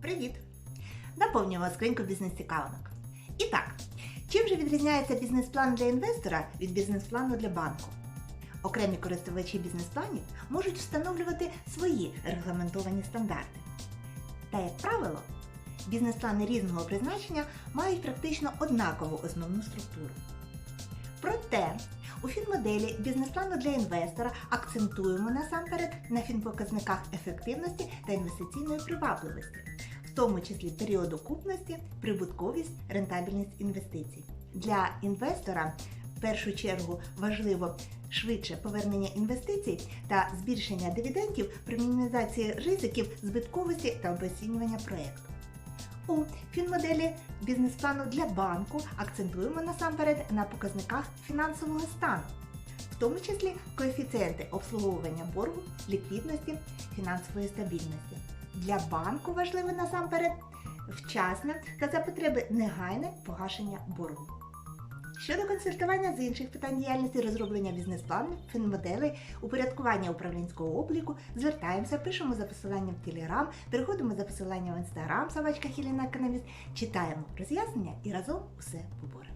Привіт! Наповнюємо скриньку бізнес-цікавинок. І так, чим же відрізняється бізнес-план для інвестора від бізнес-плану для банку? Окремі користувачі бізнес-планів можуть встановлювати свої регламентовані стандарти. Та, як правило, бізнес-плани різного призначення мають практично однакову основну структуру. Проте у фінмоделі бізнес-плану для інвестора акцентуємо насамперед на фінпоказниках ефективності та інвестиційної привабливості, тому числі періоду купності, прибутковість, рентабельність інвестицій. Для інвестора в першу чергу важливо швидше повернення інвестицій та збільшення дивідендів при мінімізації ризиків, збитковості та обесцінювання проєкту. У фінмоделі бізнес-плану для банку акцентуємо насамперед на показниках фінансового стану, в тому числі коефіцієнти обслуговування боргу, ліквідності, фінансової стабільності. Для банку важливо насамперед вчасне та за потреби негайне погашення боргу. Щодо консультування з інших питань діяльності розроблення бізнес-планів, фінмоделей, упорядкування управлінського обліку, звертаємося, пишемо за посиланням в Телеграм, переходимо за посиланням в Інстаграм, собачка Хіліна Економіст, читаємо роз'яснення і разом усе поборемо.